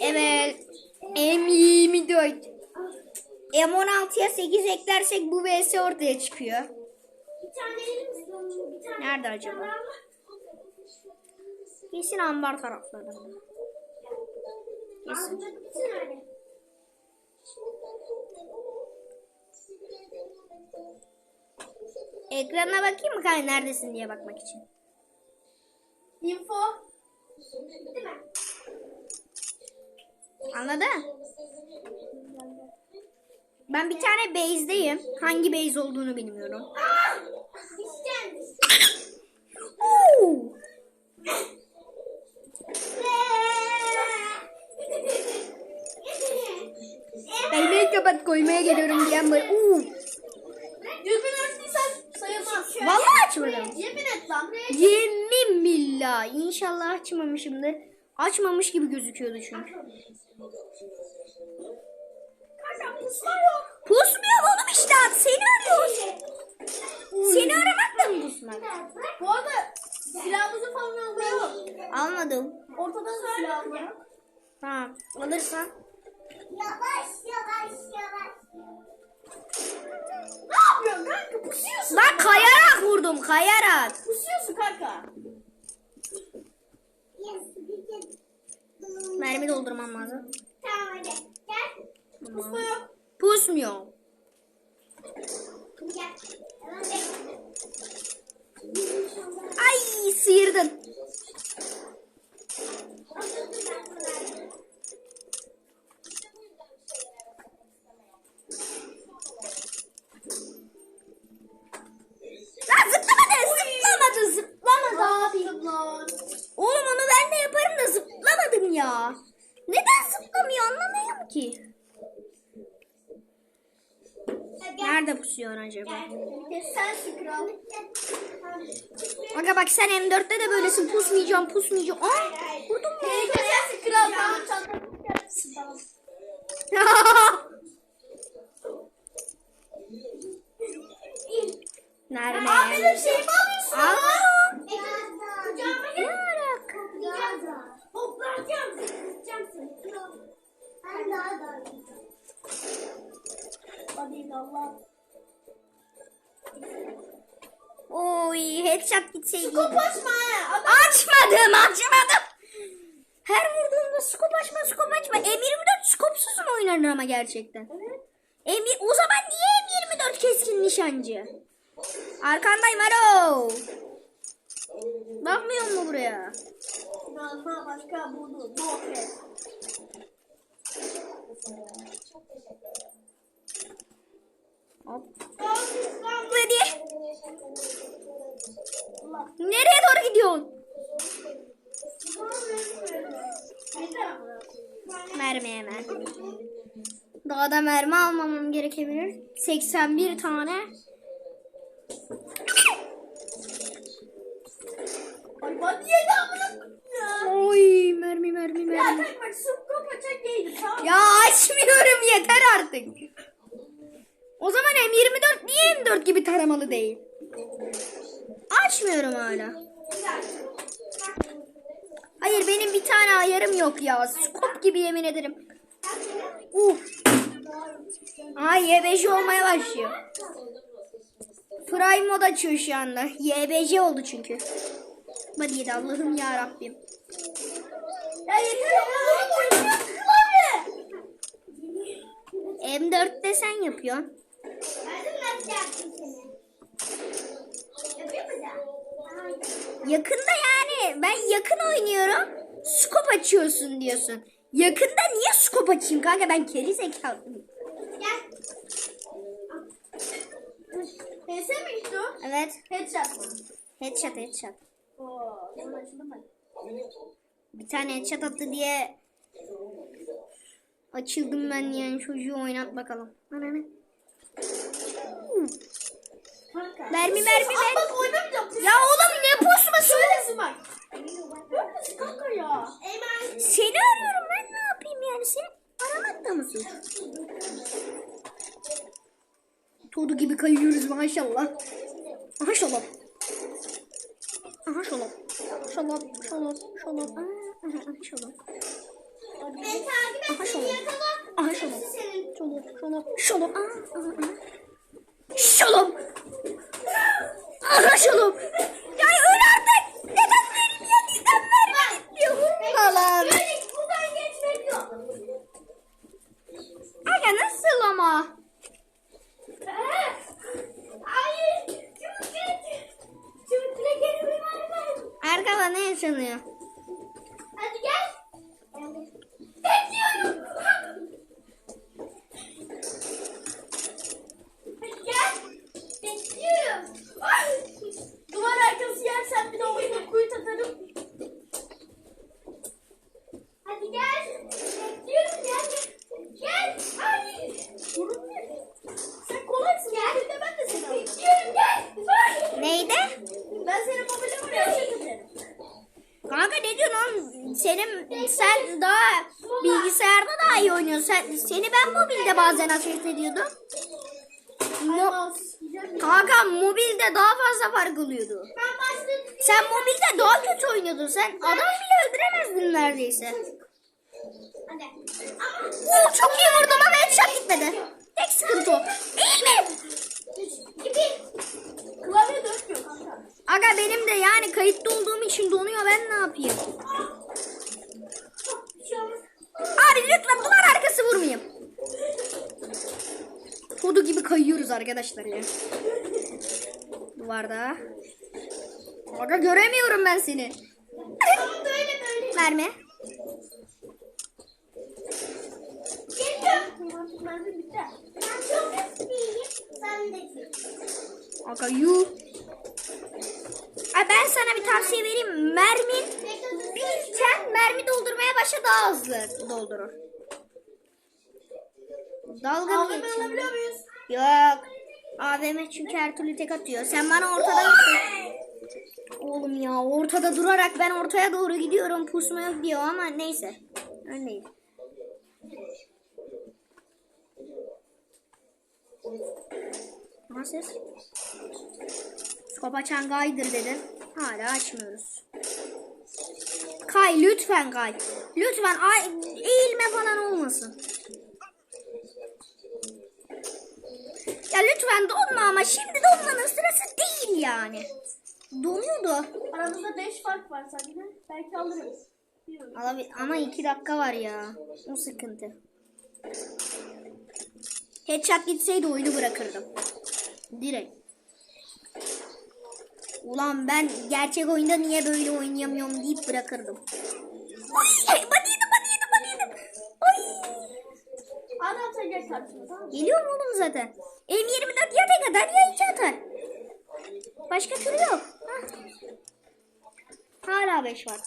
Evet. M24. M16'ya 8 eklersek bu vs ortaya çıkıyor. Nerede acaba? Kesin ambar taraflarında. Kesin. Ekrana bakayım mı kanka neredesin diye bakmak için. Info. Değil mi? Anladın? Ben bir tane base'deyim. Hangi base olduğunu bilmiyorum. Elmeyi kapat koymaya geliyorum diyen böyle. Oo! Dürbün açtıysan sayılmaz. Vallahi açmadım. Yemin et lan. Yemin billah. İnşallah açmamışımdır. Açmamış gibi gözüküyordu çünkü. Pusmuyor oğlum işte. Seni arıyor. Seni aramak da mı pusmak? Bu arada silahımızı falan alıyor. Almadım. Ortada silah var. Tamam. Alırsan. Yavaş yavaş yavaş. Ne yapıyorsun kanka? Pusuyorsun. Ben kayarak vurdum. Kayarak. Pusuyorsun kanka. Mermi doldurmam lazım. Tamam hadi. Gel. Pusmuyor. Bekle. Ay sıyırdın. Lan zıplamadı. Zıplamadı. Zıplamadı abi. Oğlum onu ben de yaparım da zıplamadım ya. Neden zıplamıyor anlamıyorum ki. Nerede pusuyor acaba? Sensin kral. Aga bak sen M4'te de böylesin pusmayacağım pusmayacağım. Aa vurdum mu? Sensin kral. Tamam çantamı gelsin. Tamam. Nerede? Aa benim şeyimi alıyorsun. Aa. Kucağıma gel. Hoplayacağım seni. Kızacağım seni. Ben daha da Hadi Allah. Oy headshot gitseydi. Skop açma Açmadım açmadım. Her vurduğumda skop açma skop açma. M24 skopsuz mu oynanır ama gerçekten? M o zaman niye M24 keskin nişancı? Arkandayım alo. Bakmıyor mu buraya? Başka bunu. Bu okey. Hop. Hadi. Nereye doğru gidiyorsun? Mermi hemen. Daha da mermi almamam gerekebilir. 81 tane. Oy mermi mermi mermi. Ya açmıyorum yeter artık. O zaman M24 niye M4 gibi taramalı değil? Açmıyorum hala. Hayır benim bir tane ayarım yok ya. Skop gibi yemin ederim. Uf. Ay YBJ olmaya başlıyor. Prime mod açıyor şu anda. YBJ oldu çünkü. Hadi yedi Allah'ım ya Rabbim. Ya yeter. Klavye. M4'te sen yapıyorsun. Yakında yani ben yakın oynuyorum. Skop açıyorsun diyorsun. Yakında niye skop açayım kanka ben keri zekalıyım. Gel. PS mi işte o? Evet. Headshot mı? Headshot headshot. Oo? Bir tane headshot attı diye açıldım ben yani çocuğu oynat bakalım. Ananı. Mermi mermi mermi. bak oynamayacağım. Ya oğlum ne pusması? Söylesin bak. Görmesin kanka ya. Seni arıyorum ben ne yapayım yani seni aramakta mısın? Todu gibi kayıyoruz maşallah. Aha şalap. Aha. Şalap şalap şalap. Aa, aha, aha, şalap. şalom. Beni takip et. yakala. Aha şalom. Şalom. Şalom. Şalom. Aa, aa, aa. Şalom. Aha şalom. Ya öl artık. Neden benim ya? Neden vermedin diyor. Böyle buradan geçmek yok. Aga nasıl ama? Hayır. Bile geri bir var Arkada ne yaşanıyor? Hadi gel. Bekliyorum. Hadi gel. Bekliyorum. Ay. Duvar arkası yersen bir de oyunu kuyut atarım. Hadi gel. Bekliyorum gel. Gel. Ay. Vurulmuyor. Sen kolaysın. Gel. de ben de seni alayım. Bekliyorum gel. Ay. Neydi? Ben seni babamla buraya çekerim. Kanka ne diyorsun oğlum? Senin sen daha bilgisayarda daha iyi oynuyorsun. Sen, seni mobilde bazen afet ediyordum. Mo- Kanka mobilde daha fazla fark oluyordu. Sen mobilde daha kötü oynuyordun. Sen adam bile öldüremezdin neredeyse. Oo, çok iyi vurdum ama headshot gitmedi. Tek sıkıntı o. İyi mi? Aga benim de yani kayıtlı olduğum için donuyor ben ne yapayım? Kayıyoruz arkadaşlar ya. Duvarda. Aga göremiyorum ben seni. Böyle böyle. Verme. Mermi. Aga yu. Ay ben sana bir tavsiye vereyim. Mermin birken mermi doldurmaya başla daha hızlı doldurur. Dalga mı alabiliyor muyuz? Yok. AVM çünkü her türlü tek atıyor. Sen bana ortada Oğlum ya ortada durarak ben ortaya doğru gidiyorum. Pusma yok diyor ama neyse. Öndeyim. Nasıl? Skop açan Gay'dır dedin. Hala açmıyoruz. Kay lütfen Kay. Lütfen ay, eğilme falan olmasın. Lütfen donma ama şimdi donmanın sırası değil yani. Donuyordu. Aramızda 5 fark var sanki. Belki. Bilmiyorum. Alabi- ama iki dakika var ya. O sıkıntı. Headshot gitseydi oyunu bırakırdım. Direkt. Ulan ben gerçek oyunda niye böyle oynayamıyorum deyip bırakırdım. Ay, badiydim badiydim badiydim. Gel karşıma tamam mı? Geliyor mu oğlum zaten? M24 ya tek atar ya iki atar. Başka türlü yok. Hah. Hala 5 var.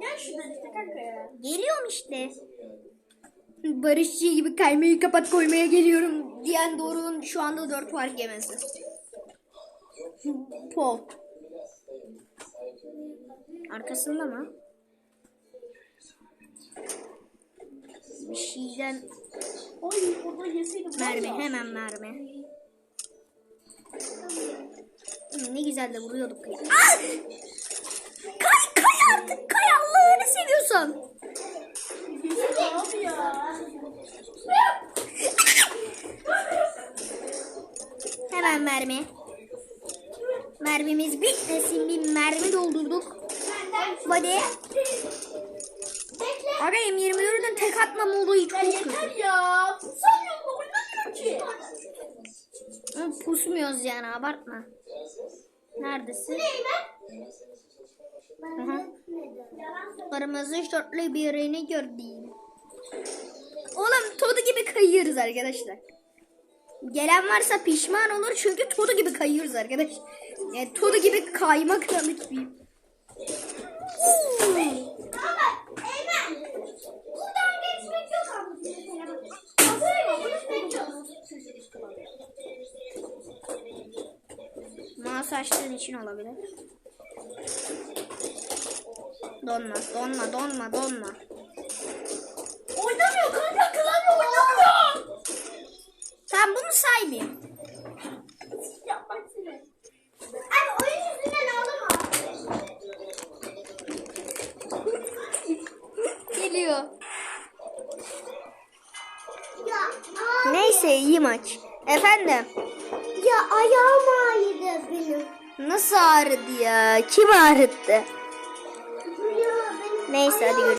Gel şuradan işte kanka ya. Geliyorum işte. Barışçı gibi kaymayı kapat koymaya geliyorum diyen Doruk'un şu anda 4 fark yemesi. Po. Arkasında mı? Bir şeyden Oy orada yeseydim. mermi hemen mermi. Hı, Ne güzel de vuruyorduk ya. Ah! Kay kay artık kay Allah'ını seviyorsan. Yeseydim abi ya. Hemen mermi. Mermimiz bitmesin bir mermi doldurduk. Hadi. Bekle. Aga M24'ün tek atma modu Ya çok kötü. yeter ya. Sanıyorum oynamıyor ki. Ama Pusmuyoruz yani abartma. Neredesin? Neyim ben? Aha. Kırmızı şortlu birini gördüm. Oğlum Todu gibi kayıyoruz arkadaşlar. Gelen varsa pişman olur çünkü Todu gibi kayıyoruz arkadaş. Yani Todu gibi kaymakla mutluyum. Ama Eymen. Buradan geçmek yok abi. Hazır geçmek yok. Mouse açtığın için olabilir. Donma, donma, donma, donma. Oynamıyor kanka klavye oynamıyor. Sen bunu saymayayım. Yapmak seni. Abi oyun yüzünden ağlama. geliyor. Ya. Neyse iyi maç. Efendim Ya ayağım ağrıdı benim. nasıl ağrıdı ya? Kim ağrıttı? Ya benim Neyse hadi görüşürüz.